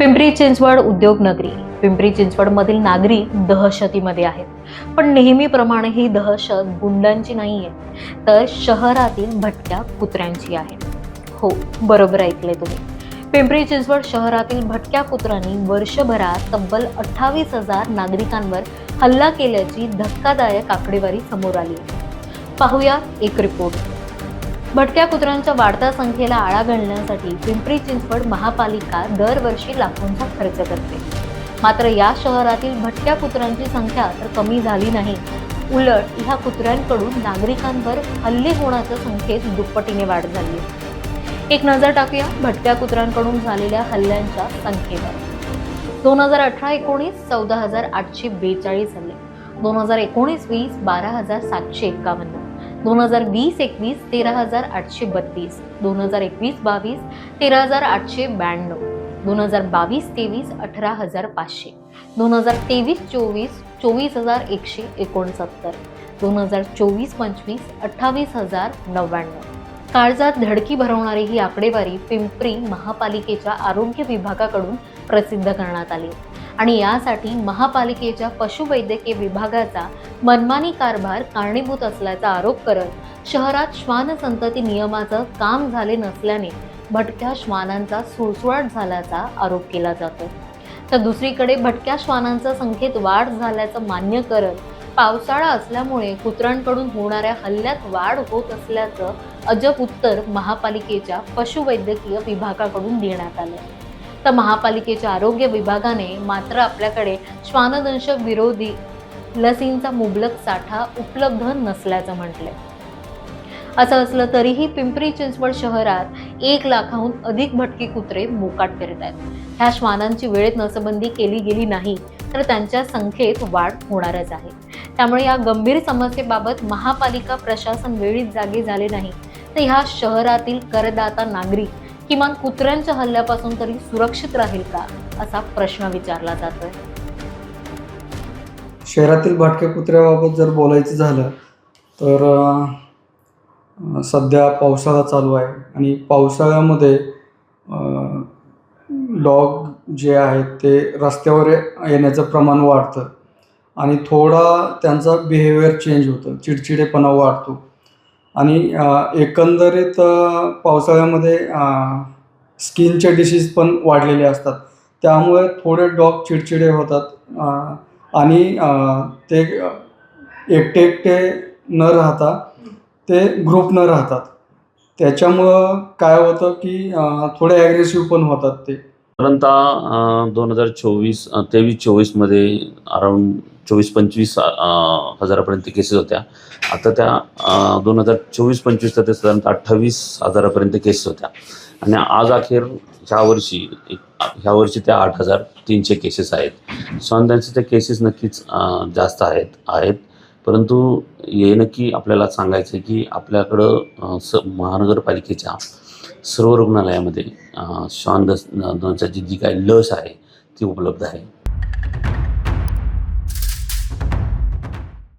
पिंपरी चिंचवड उद्योगनगरी पिंपरी चिंचवडमधील नागरी दहशतीमध्ये आहेत. पण नेहमीप्रमाणे ही दहशत गुंडांची नाही आहे तर शहरातील भटक्या कुत्र्यांची आहे. हो बरोबर ऐकले तुम्ही. पिंपरी चिंचवड शहरातील भटक्या कुत्र्यांनी वर्षभरात तब्बल अठ्ठावीस हजार नागरिकांवर हल्ला केल्याची धक्कादायक आकडेवारी समोर आली आहे. पाहूया एक रिपोर्ट भटक्या कुत्र्यांच्या वाढत्या संख्येला आळा घालण्यासाठी पिंपरी चिंचवड महापालिका दरवर्षी लाखोंचा खर्च करते. मात्र या शहरातील भटक्या कुत्र्यांची संख्या तर कमी झाली नाही. उलट ह्या कुत्र्यांकडून नागरिकांवर हल्ले होण्याच्या संख्येत दुप्पटीने वाढ झाली. एक नजर टाकूया भटक्या कुत्र्यांकडून झालेल्या हल्ल्यांच्या संख्येवर. दोन हजार अठरा एकोणीस चौदा हजार आठशे बेचाळीस हल्ले. दोन हजार एकोणीस वीस बारा हजार सातशे एक्कावन्न दोन हजार वीस एकवीस तेरा हजार आठशे बत्तीस. दोन हजार एकवीस बावीस तेरा हजार आठशे ब्याण्णव. दोन हजार बावीस तेवीस अठरा हजार पाचशे. दोन हजार तेवीस चोवीस चोवीस हजार एकशे एकोणसत्तर. दोन हजार चोवीस पंचवीस अठ्ठावीस हजार नव्याण्णव. काळजात धडकी भरवणारी ही आकडेवारी पिंपरी महापालिकेच्या आरोग्य विभागाकडून प्रसिद्ध करण्यात आली. आणि यासाठी महापालिकेच्या पशुवैद्यकीय विभागाचा मनमानी कारभार कारणीभूत असल्याचा आरोप करत शहरात श्वान संतती नियमाचं काम झाले नसल्याने भटक्या श्वानांचा सुळसुळाट झाल्याचा आरोप केला जातो. तर दुसरीकडे भटक्या श्वानांच्या संख्येत वाढ झाल्याचं मान्य करत पावसाळा असल्यामुळे कुत्र्यांकडून होणाऱ्या हल्ल्यात वाढ होत असल्याचं अजब उत्तर महापालिकेच्या पशुवैद्यकीय विभागाकडून देण्यात आलं. तर महापालिकेच्या आरोग्य विभागाने मात्र आपल्याकडे श्वानदंश विरोधी लसींचा मुबलक साठा उपलब्ध नसल्याचं म्हटलंय. असं असलं तरीही पिंपरी चिंचवड शहरात एक लाखाहून अधिक भटकी कुत्रे मोकाट फिरत आहेत ह्या श्वानांची वेळेत नसबंदी केली गेली नाही तर त्यांच्या संख्येत वाढ होणारच आहे. त्यामुळे या गंभीर समस्येबाबत महापालिका प्रशासन वेळीच जागे झाले नाही. तर ह्या शहरातील करदाता नागरिक किमान कुत्र्यांच्या हल्ल्यापासून तरी सुरक्षित राहील का असा प्रश्न विचारला जातोय. शहरातील भटक्या कुत्र्याबाबत जर बोलायचं झालं तर सध्या पावसाळा चालू आहे. आणि पावसाळ्यामध्ये डॉग जे आहेत ते रस्त्यावर येण्याचं प्रमाण वाढतं. आणि थोडा त्यांचा बिहेवियर चेंज होतं. चिडचिडेपणा वाढतो. आणि एकंदरीत पावसाळ्यामध्ये स्किनचे डिसीज पण वाढलेले असतात. त्यामुळे थोडे डॉग चिडचिडे होतात आणि ते एकटे एकटे न राहता ते ग्रुप न राहतात. त्याच्यामुळं काय होतं की थोडे ॲग्रेसिव्ह पण होतात ते. साधारणतः दोन हजार चोवीस तेवीस चोवीसमध्ये अराऊंड चोवीस पंचवीस हजारापर्यंत केसेस होत्या. आता त्या दोन हजार चोवीस पंचवीसच्या ते साधारणतः अठ्ठावीस हजारापर्यंत केसेस होत्या. आणि आज अखेर ह्या वर्षी ह्या वर्षी त्या आठ हजार तीनशे केसेस आहेत. स्वांतांचे त्या केसेस नक्कीच जास्त आहेत आहेत. परंतु हे नक्की आपल्याला सांगायचं आहे की आपल्याकडं स महानगरपालिकेच्या सर्व रुग्णालयामध्ये श्वान दस जी जी काही लस आहे ती उपलब्ध आहे.